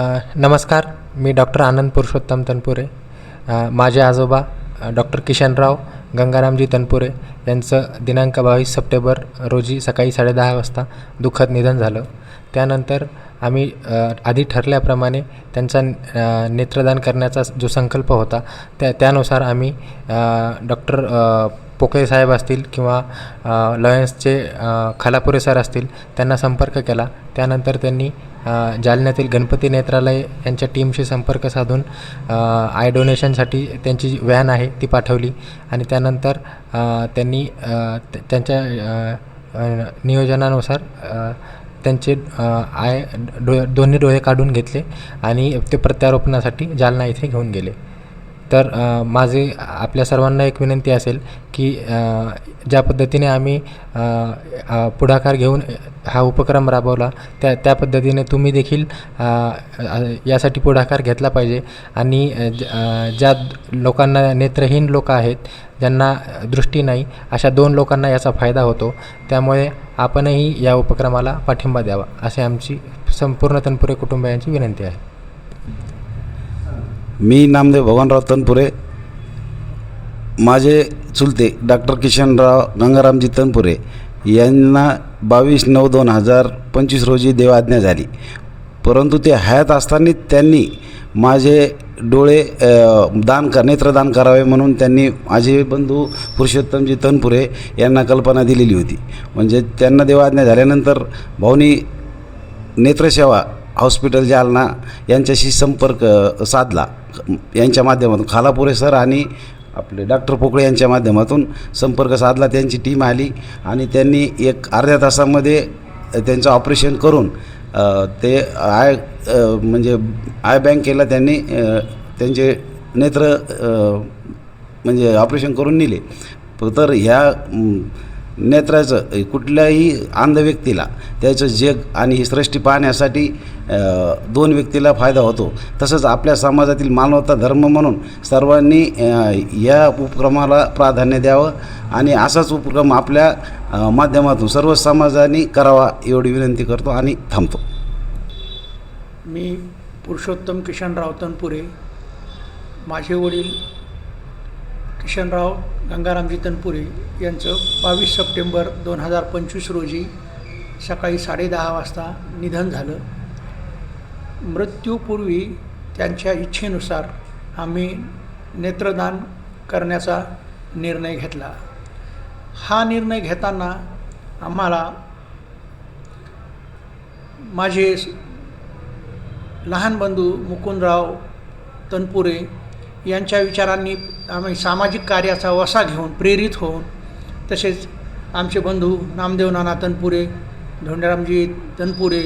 नमस्कार मी डॉक्टर आनंद पुरुषोत्तम तनपुरे. माझे आजोबा डॉक्टर किशनराव गंगारामजी तनपुरे यांचं दिनांक बावीस सप्टेंबर रोजी सकाळी साडेदहा वाजता दुःखद निधन झालं. त्यानंतर आम्ही आधी ठरल्याप्रमाणे त्यांचा नेत्रदान करण्याचा जो संकल्प होता त्या त्यानुसार आम्ही डॉक्टर पोकळे साहेब असतील किंवा लॉयन्सचे खालापुरे सर असतील त्यांना संपर्क केला. त्यानंतर त्यांनी जालन्यातील गणपती नेत्रालय यांच्या टीमशी संपर्क साधून आय डोनेशनसाठी त्यांची जी व्हॅन आहे ती पाठवली. आणि त्यानंतर त्यांनी त्यांच्या नियोजनानुसार त्यांचे आय डो दोन्ही डोळे काढून घेतले आणि ते प्रत्यारोपणासाठी जालना इथे घेऊन गेले. तर माझे आपल्या सर्वांना एक विनंती असेल की ज्या पद्धतीने आम्ही पुढाकार घेऊन हा उपक्रम राबवला त्या त्या पद्धतीने तुम्ही देखील यासाठी पुढाकार घेतला पाहिजे. आणि ज्या लोकांना नेत्रहीन लोक आहेत ज्यांना दृष्टी नाही अशा दोन लोकांना याचा फायदा होतो. त्यामुळे आपणही या उपक्रमाला पाठिंबा द्यावा असे आमची संपूर्ण तनपुरे कुटुंबियांची विनंती आहे. मी नामदेव भगवानराव तनपुरे माझे चुलते डॉक्टर किशनराव गंगारामजी तनपुरे यांना बावीस नऊ दोन हजार पंचवीस रोजी देवाज्ञा झाली. परंतु ते हयात असताना त्यांनी माझे डोळे दान कर नेत्रदान करावे म्हणून त्यांनी माझे बंधू पुरुषोत्तमजी तनपुरे यांना कल्पना दिलेली होती. म्हणजे त्यांना देवाज्ञा झाल्यानंतर भाऊनी नेत्रसेवा हॉस्पिटल जालना यांच्याशी संपर्क साधला. यांच्या माध्यमातून खालापुरे सर आणि आपले डॉक्टर पोकळे यांच्या माध्यमातून संपर्क साधला त्यांची टीम आली आणि त्यांनी एक अर्ध्या तासामध्ये त्यांचं ऑपरेशन करून ते आय म्हणजे आय बँकेला त्यांनी त्यांचे नेत्र म्हणजे ऑपरेशन करून नेले. तर ह्या नेत्राचं कुठल्याही अंध व्यक्तीला त्याचं जग आणि ही सृष्टी पाहण्यासाठी दोन व्यक्तीला फायदा होतो. तसंच आपल्या समाजातील मानवता धर्म म्हणून सर्वांनी या उपक्रमाला प्राधान्य द्यावं आणि असाच उपक्रम आपल्या माध्यमातून सर्व समाजाने करावा एवढी विनंती करतो आणि थांबतो. मी पुरुषोत्तम किशन रावतनपुरे माझे वडील किशनराव गंगारामजी तनपुरे यांचं बावीस सप्टेंबर दोन हजार पंचवीस रोजी सकाळी साडेदहा वाजता निधन झालं. मृत्यूपूर्वी त्यांच्या इच्छेनुसार आम्ही नेत्रदान करण्याचा निर्णय घेतला. हा निर्णय घेताना आम्हाला माझे लहान बंधू मुकुंदराव तनपुरे यांच्या विचारांनी आम्ही सामाजिक कार्याचा वसा घेऊन प्रेरित होऊन तसेच आमचे बंधू नामदेव नाना तनपुरे धोंडरामजी तनपुरे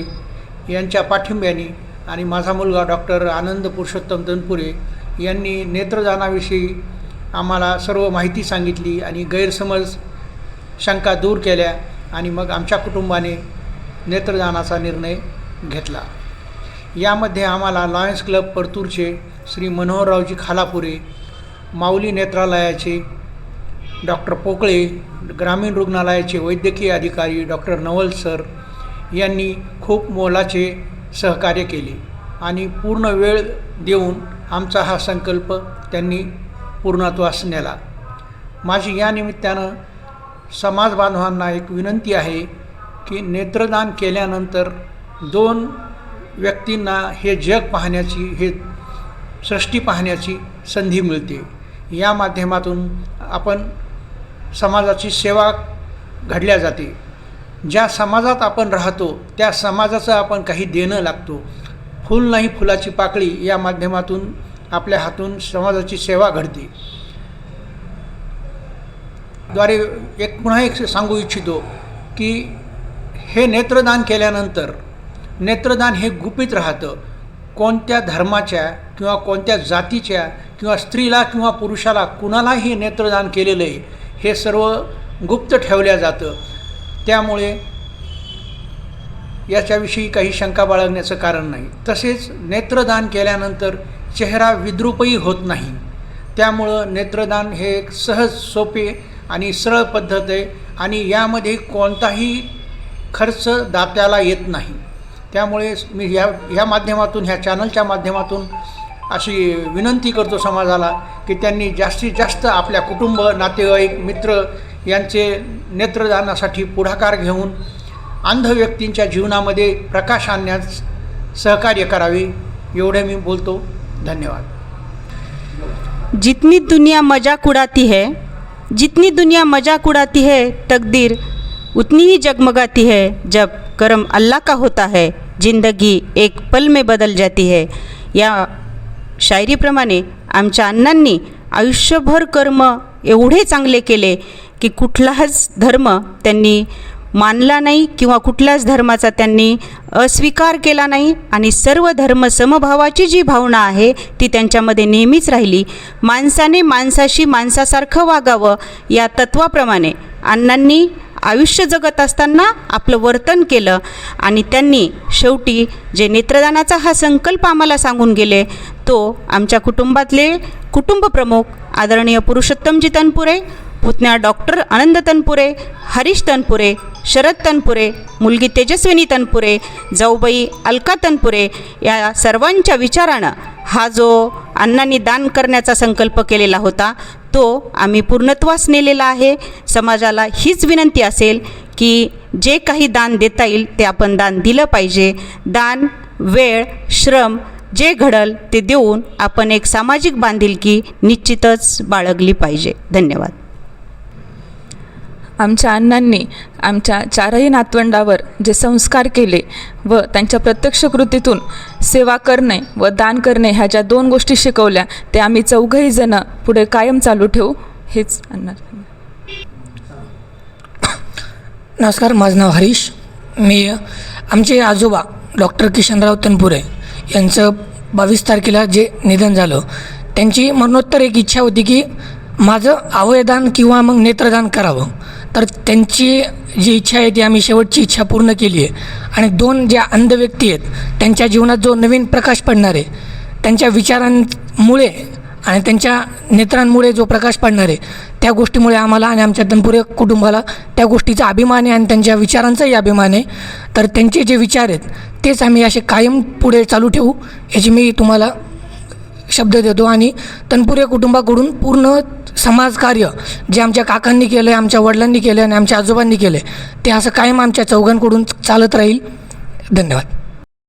यांच्या पाठिंब्याने आणि माझा मुलगा डॉक्टर आनंद पुरुषोत्तम तनपुरे यांनी नेत्रदानाविषयी आम्हाला सर्व माहिती सांगितली आणि गैरसमज शंका दूर केल्या आणि मग आमच्या कुटुंबाने नेत्रदानाचा निर्णय घेतला. यामध्ये आम्हाला लॉयन्स क्लब परतूरचे श्री मनोहररावजी खालापुरे माऊली नेत्रालयाचे डॉक्टर पोकळे ग्रामीण रुग्णालयाचे वैद्यकीय अधिकारी डॉक्टर नवल सर यांनी खूप मोलाचे सहकार्य केले आणि पूर्ण वेळ देऊन आमचा हा संकल्प त्यांनी पूर्णत्वास नेला. माझी या निमित्तानं समाज बांधवांना एक विनंती आहे की नेत्रदान केल्यानंतर दोन व्यक्तींना हे जग पाहण्याची हे सृष्टी पाहण्याची संधी मिळते. या माध्यमातून आपण समाजाची सेवा घडल्या जाते. ज्या समाजात आपण राहतो त्या समाजाचं आपण काही देणं लागतो. फूल नाही फुलाची पाकळी या माध्यमातून आपल्या हातून समाजाची सेवा घडते. द्वारे एक पुन्हा एक सांगू इच्छितो की हे नेत्रदान केल्यानंतर नेत्रदान हे गुपित राहतं. कोणत्या धर्माच्या किंवा कोणत्या जातीच्या किंवा स्त्रीला किंवा पुरुषाला कुणालाही नेत्रदान केलेलं आहे हे सर्व गुप्त ठेवल्या जातं. त्यामुळे याच्याविषयी काही शंका बाळगण्याचं कारण नाही. तसेच नेत्रदान केल्यानंतर चेहरा विद्रूपही होत नाही. त्यामुळं नेत्रदान हे एक सहज सोपे आणि सरळ पद्धत आहे आणि यामध्ये कोणताही खर्च दात्याला येत नाही. त्यामुळे मी ह्या ह्या माध्यमातून ह्या चॅनलच्या माध्यमातून अशी विनंती करतो समाजाला की त्यांनी जास्तीत जास्त आपल्या कुटुंब नातेवाईक मित्र यांचे नेत्रदानासाठी पुढाकार घेऊन अंध व्यक्तींच्या जीवनामध्ये प्रकाश आणण्यास सहकार्य करावे एवढे मी बोलतो. धन्यवाद. जितनी दुनिया मजाक उड़ाती है जितनी दुनिया मजाक उड़ाती है तकदीर उतनी ही जगमगाती है जब करम अल्लाह का होता है। जिंदगी एक पल में बदल जाती है। या शायरीप्रमाणे आमच्या अण्णांनी आयुष्यभर कर्म एवढे चांगले केले की कुठलाच धर्म त्यांनी मानला नाही किंवा कुठल्याच धर्माचा त्यांनी अस्वीकार केला नाही आणि सर्व धर्म समभावाची जी भावना आहे ती त्यांच्यामध्ये नेहमीच राहिली. माणसाने माणसाशी माणसासारखं वागावं या तत्वाप्रमाणे अण्णांनी आयुष्य जगत असताना आपलं वर्तन केलं आणि त्यांनी शेवटी जे नेत्रदानाचा हा संकल्प आम्हाला सांगून गेले तो आमच्या कुटुंबातले कुटुंबप्रमुख आदरणीय पुरुषोत्तमजी तनपुरे पुतण्या डॉक्टर आनंद तनपुरे हरीश तनपुरे शरद तनपुरे मुलगी तेजस्विनी तनपुरे जाऊबाई अलका तनपुरे या सर्वांच्या विचारानं हा जो अण्णांनी दान करण्याचा संकल्प केलेला होता तो आम्ही पूर्णत्वास नेलेला आहे. समाजाला हीच विनंती असेल की जे काही दान देता येईल ते आपण दान दिलं पाहिजे. दान वेळ श्रम जे घडल ते देऊन आपण एक सामाजिक बांधिलकी निश्चितच बाळगली पाहिजे. धन्यवाद. आमच्या अण्णांनी आमच्या चारही नातवंडावर जे संस्कार केले व त्यांच्या प्रत्यक्ष कृतीतून सेवा करणे व दान करणे ह्या ज्या दोन गोष्टी शिकवल्या ते आम्ही चौघही जण पुढे कायम चालू ठेवू हेच आणणार नमस्कार माझं नाव हरीश. मी आमचे आजोबा डॉक्टर किशनराव तनपुरे यांचं बावीस तारखेला जे निधन झालं त्यांची मरणोत्तर एक इच्छा होती की माझं अवयदान किंवा मग नेत्रदान करावं. तर त्यांची जी इच्छा आहे ती आम्ही शेवटची इच्छा पूर्ण केली आहे. आणि दोन ज्या अंध व्यक्ती आहेत त्यांच्या जीवनात जो नवीन प्रकाश पडणार आहे त्यांच्या विचारांमुळे आणि त्यांच्या नेत्रांमुळे जो प्रकाश पडणार आहे त्या गोष्टीमुळे आम्हाला आणि आमच्या तनपुरे कुटुंबाला त्या गोष्टीचा अभिमान आहे आणि त्यांच्या विचारांचाही अभिमान आहे. तर त्यांचे जे विचार आहेत तेच आम्ही असे कायम पुढे चालू ठेवू याची मी तुम्हाला शब्द देतो आणि तनपुरे कुटुंबाकडून पूर्ण समाजकार्य जे आमच्या काकांनी केलं आहे आमच्या वडिलांनी केलं आणि आमच्या आजोबांनी केलं आहे ते असं कायम आमच्या चौघांकडून चालत राहील. धन्यवाद.